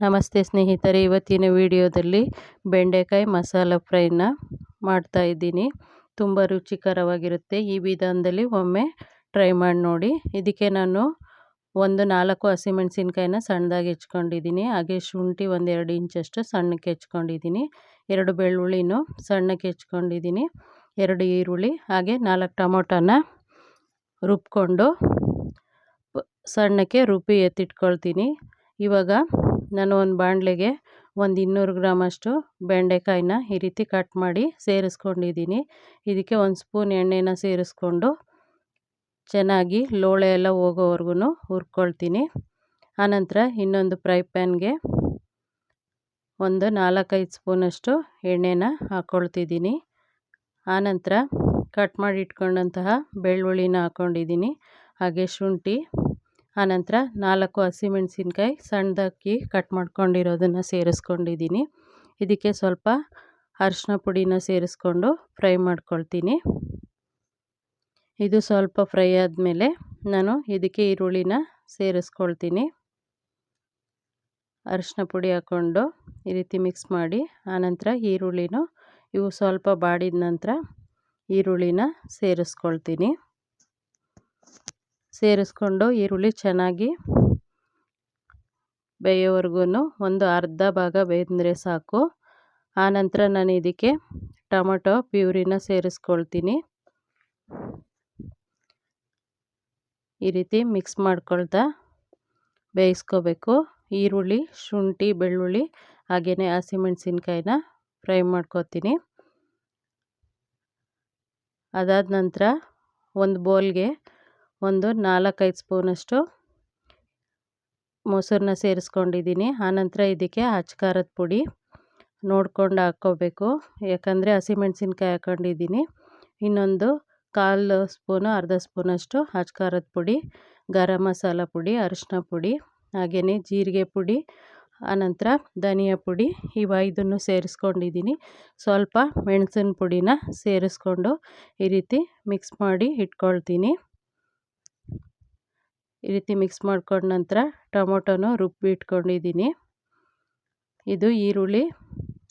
ನಮಸ್ತೆ ಸ್ನೇಹಿತರೆ, ಇವತ್ತಿನ ವಿಡಿಯೋದಲ್ಲಿ ಬೆಂಡೆಕಾಯಿ ಮಸಾಲ ಫ್ರೈನ ಮಾಡ್ತಾ ಇದ್ದೀನಿ. ತುಂಬ ರುಚಿಕರವಾಗಿರುತ್ತೆ. ಈ ವಿಧಾನದಲ್ಲಿ ಒಮ್ಮೆ ಟ್ರೈ ಮಾಡಿ ನೋಡಿ. ಇದಕ್ಕೆ ನಾನು ಒಂದು ನಾಲ್ಕು ಹಸಿಮೆಣಸಿನ್ಕಾಯಿನ ಸಣ್ಣದಾಗಿ ಹೆಚ್ಕೊಂಡಿದ್ದೀನಿ. ಹಾಗೆ ಶುಂಠಿ ಒಂದೆರಡು ಇಂಚಷ್ಟು ಸಣ್ಣಕ್ಕೆ ಹೆಚ್ಕೊಂಡಿದ್ದೀನಿ. ಎರಡು ಬೆಳ್ಳುಳ್ಳಿನೂ ಸಣ್ಣಕ್ಕೆ ಹೆಚ್ಕೊಂಡಿದ್ದೀನಿ. ಎರಡು ಈರುಳ್ಳಿ, ಹಾಗೆ ನಾಲ್ಕು ಟೊಮೊಟೊನ ರುಬ್ಕೊಂಡು ಸಣ್ಣಕ್ಕೆ ರುಬ್ಬಿ ಎತ್ತಿಟ್ಕೊಳ್ತೀನಿ. ಇವಾಗ ನಾನು ಒಂದು ಬಾಣಲೆಗೆ ಒಂದು ಇನ್ನೂರು ಗ್ರಾಮಷ್ಟು ಬೆಂಡೆಕಾಯಿನ ಈ ರೀತಿ ಕಟ್ ಮಾಡಿ ಸೇರಿಸ್ಕೊಂಡಿದ್ದೀನಿ. ಇದಕ್ಕೆ ಒಂದು ಸ್ಪೂನ್ ಎಣ್ಣೆನ ಸೇರಿಸ್ಕೊಂಡು ಚೆನ್ನಾಗಿ ಲೋಳೆ ಎಲ್ಲ ಹೋಗೋವರೆಗೂ ಹುರ್ಕೊಳ್ತೀನಿ. ಆನಂತರ ಇನ್ನೊಂದು ಫ್ರೈ ಪ್ಯಾನ್ಗೆ ಒಂದು ನಾಲ್ಕೈದು ಸ್ಪೂನಷ್ಟು ಎಣ್ಣೆನ ಹಾಕ್ಕೊಳ್ತಿದ್ದೀನಿ ಆನಂತರ ಕಟ್ ಮಾಡಿ ಇಟ್ಕೊಂಡಂತಹ ಬೆಳ್ಳುಳ್ಳಿನ ಹಾಕ್ಕೊಂಡಿದ್ದೀನಿ ಹಾಗೆ ಶುಂಠಿ ಆನಂತರ ನಾಲ್ಕು ಹಸಿಮೆಣಸಿನ್ಕಾಯಿ ಸಣ್ಣದಕ್ಕಿ ಕಟ್ ಮಾಡ್ಕೊಂಡಿರೋದನ್ನು ಸೇರಿಸ್ಕೊಂಡಿದ್ದೀನಿ. ಇದಕ್ಕೆ ಸ್ವಲ್ಪ ಅರಿಶಿನ ಪುಡಿನ ಸೇರಿಸ್ಕೊಂಡು ಫ್ರೈ ಮಾಡ್ಕೊಳ್ತೀನಿ. ಇದು ಸ್ವಲ್ಪ ಫ್ರೈ ಆದಮೇಲೆ ನಾನು ಇದಕ್ಕೆ ಈರುಳ್ಳಿನ ಸೇರಿಸ್ಕೊಳ್ತೀನಿ. ಅರಿಶಿನ ಪುಡಿ ಹಾಕ್ಕೊಂಡು ಈ ರೀತಿ ಮಿಕ್ಸ್ ಮಾಡಿ ಆನಂತರ ಈರುಳ್ಳಿನೂ ಇವು ಸ್ವಲ್ಪ ಬಾಡಿದ ನಂತರ ಈರುಳ್ಳಿನ ಸೇರಿಸ್ಕೊಳ್ತೀನಿ. ಸೇರಿಸ್ಕೊಂಡು ಈರುಳ್ಳಿ ಚೆನ್ನಾಗಿ ಬೇಯೋವರೆಗೂ ಒಂದು ಅರ್ಧ ಭಾಗ ಬೇಯ್ದರೆ ಸಾಕು. ಆನಂತರ ನಾನು ಇದಕ್ಕೆ ಟೊಮೊಟೊ, ಪ್ಯೂರಿನ ಸೇರಿಸ್ಕೊಳ್ತೀನಿ. ಈ ರೀತಿ ಮಿಕ್ಸ್ ಮಾಡ್ಕೊಳ್ತಾ ಬೇಯಿಸ್ಕೋಬೇಕು. ಈರುಳ್ಳಿ, ಶುಂಠಿ, ಬೆಳ್ಳುಳ್ಳಿ ಹಾಗೆಯೇ ಹಸಿಮೆಣಸಿನ್ಕಾಯಿನ ಫ್ರೈ ಮಾಡ್ಕೋತೀನಿ. ಅದಾದ ನಂತರ ಒಂದು ಬೌಲ್ಗೆ ಒಂದು ನಾಲ್ಕೈದು ಸ್ಪೂನಷ್ಟು ಮೊಸರನ್ನ ಸೇರಿಸ್ಕೊಂಡಿದ್ದೀನಿ. ಆನಂತರ ಇದಕ್ಕೆ ಖಾರದ ಪುಡಿ ನೋಡ್ಕೊಂಡು ಹಾಕ್ಕೋಬೇಕು. ಯಾಕಂದರೆ ಹಸಿಮೆಣ್ಸಿನ್ಕಾಯಿ ಹಾಕೊಂಡಿದ್ದೀನಿ. ಇನ್ನೊಂದು ಕಾಲು ಸ್ಪೂನು, ಅರ್ಧ ಸ್ಪೂನಷ್ಟು ಖಾರದ ಪುಡಿ, ಗರಂ ಮಸಾಲ ಪುಡಿ ಅರಿಶಿನ ಪುಡಿ ಹಾಗೆಯೇ ಜೀರಿಗೆ ಪುಡಿ ಆನಂತರ ಧನಿಯಾ ಪುಡಿ ಇವ ಇದನ್ನು ಸೇರಿಸ್ಕೊಂಡಿದ್ದೀನಿ. ಸ್ವಲ್ಪ ಮೆಣಸಿನ ಪುಡಿನ ಸೇರಿಸ್ಕೊಂಡು ಈ ರೀತಿ ಮಿಕ್ಸ್ ಮಾಡಿ ಇಟ್ಕೊಳ್ತೀನಿ. ಈ ರೀತಿ ಮಿಕ್ಸ್ ಮಾಡ್ಕೊಂಡ ನಂತರ ಟೊಮೊಟೊನೂ ರುಬ್ಬಿ ಇಟ್ಕೊಂಡಿದ್ದೀನಿ. ಇದು ಈರುಳ್ಳಿ,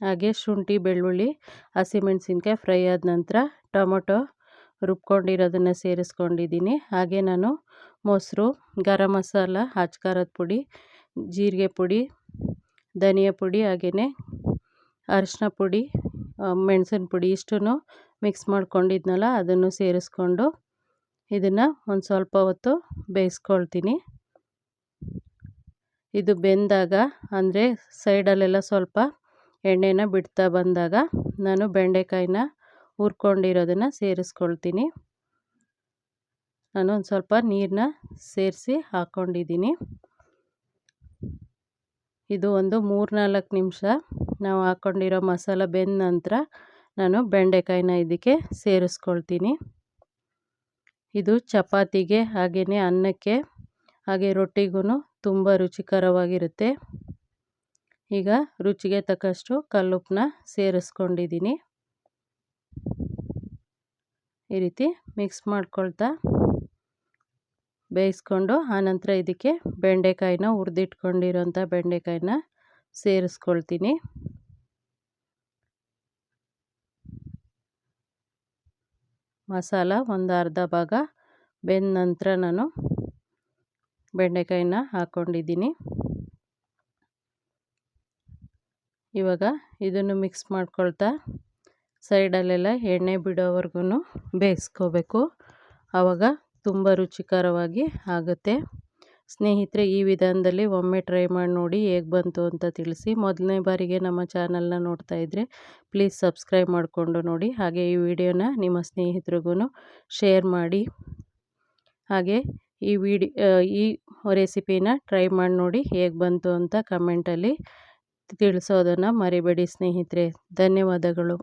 ಹಾಗೆ ಶುಂಠಿ, ಬೆಳ್ಳುಳ್ಳಿ ಹಸಿಮೆಣಸಿನ್ಕಾಯಿ ಫ್ರೈ ಆದ ನಂತರ ಟೊಮೊಟೊ ರುಬ್ಕೊಂಡಿರೋದನ್ನು ಸೇರಿಸ್ಕೊಂಡಿದ್ದೀನಿ. ಹಾಗೆ ನಾನು ಮೊಸರು, ಗರಂ ಮಸಾಲ ಖಾರದ ಪುಡಿ, ಜೀರಿಗೆ ಪುಡಿ, ಧನಿಯಾ ಪುಡಿ, ಹಾಗೆಯೇ ಅರಿಶಿನ ಪುಡಿ, ಮೆಣಸಿನ ಪುಡಿ ಇಷ್ಟು ಮಿಕ್ಸ್ ಮಾಡ್ಕೊಂಡಿದ್ನಲ್ಲ ಅದನ್ನು ಸೇರಿಸ್ಕೊಂಡು ಇದನ್ನು ಒಂದು ಸ್ವಲ್ಪ ಹೊತ್ತು ಬೇಯಿಸ್ಕೊಳ್ತೀನಿ. ಇದು ಬೆಂದಾಗ, ಅಂದರೆ ಸೈಡಲ್ಲೆಲ್ಲ ಸ್ವಲ್ಪ ಎಣ್ಣೆನ ಬಿಡ್ತಾ ಬಂದಾಗ ನಾನು ಬೆಂಡೆಕಾಯಿನ ಹುರ್ಕೊಂಡಿರೋದನ್ನು ಸೇರಿಸ್ಕೊಳ್ತೀನಿ. ನಾನು ಒಂದು ಸ್ವಲ್ಪ ನೀರನ್ನ ಸೇರಿಸಿ ಹಾಕ್ಕೊಂಡಿದ್ದೀನಿ ಇದು ಒಂದು ಮೂರು ನಾಲ್ಕು ನಿಮಿಷ ನಾವು ಹಾಕ್ಕೊಂಡಿರೋ ಮಸಾಲ ಬೆಂದ ನಂತರ ನಾನು ಬೆಂಡೆಕಾಯಿನ ಇದಕ್ಕೆ ಸೇರಿಸ್ಕೊಳ್ತೀನಿ. ಇದು ಚಪಾತಿಗೆ ಹಾಗೆಯೇ ಅನ್ನಕ್ಕೆ, ಹಾಗೆ ರೊಟ್ಟಿಗೂ ತುಂಬ ರುಚಿಕರವಾಗಿರುತ್ತೆ. ಈಗ ರುಚಿಗೆ ತಕ್ಕಷ್ಟು ಕಲ್ಲುಪ್ಪನ್ನ ಸೇರಿಸ್ಕೊಂಡಿದ್ದೀನಿ. ಈ ರೀತಿ ಮಿಕ್ಸ್ ಮಾಡ್ಕೊಳ್ತಾ ಬೇಯಿಸ್ಕೊಂಡು, ಆನಂತರ ಇದಕ್ಕೆ ಬೆಂಡೆಕಾಯಿನ ಹುರಿದಿಟ್ಕೊಂಡಿರೋಂಥ ಬೆಂಡೆಕಾಯಿನ ಸೇರಿಸ್ಕೊಳ್ತೀನಿ. ಮಸಾಲ ಒಂದು ಅರ್ಧ ಭಾಗ, ಬೆಂದ ನಂತರ ನಾನು ಬೆಂಡೆಕಾಯಿನ ಹಾಕ್ಕೊಂಡಿದ್ದೀನಿ ಇವಾಗ ಇದನ್ನು ಮಿಕ್ಸ್ ಮಾಡ್ಕೊಳ್ತಾ ಸೈಡಲ್ಲೆಲ್ಲ ಎಣ್ಣೆ ಬಿಡೋವರೆಗೂ ಬೇಯಿಸ್ಕೋಬೇಕು. ಆವಾಗ ತುಂಬ ರುಚಿಕರವಾಗಿ ಆಗುತ್ತೆ. ಸ್ನೇಹಿತರೆ, ಈ ವಿಧಾನದಲ್ಲಿ ಒಮ್ಮೆ ಟ್ರೈ ಮಾಡಿ ನೋಡಿ ಹೇಗೆ ಬಂತು ಅಂತ ತಿಳಿಸಿ. ಮೊದಲನೇ ಬಾರಿಗೆ ನಮ್ಮ ಚಾನಲ್ನ ನೋಡ್ತಾ ಇದ್ದರೆ ಪ್ಲೀಸ್ ಸಬ್ಸ್ಕ್ರೈಬ್ ಮಾಡಿಕೊಂಡು ನೋಡಿ. ಹಾಗೆ ಈ ವಿಡಿಯೋನ ನಿಮ್ಮ ಸ್ನೇಹಿತರಿಗೂ ಶೇರ್ ಮಾಡಿ. ಹಾಗೆ ಈ ವಿಡಿ ಈ ರೆಸಿಪಿನ ಟ್ರೈ ಮಾಡಿ ನೋಡಿ ಹೇಗೆ ಬಂತು ಅಂತ ಕಮೆಂಟಲ್ಲಿ ತಿಳಿಸೋದನ್ನು ಮರಿಬೇಡಿ ಸ್ನೇಹಿತರೆ. ಧನ್ಯವಾದಗಳು.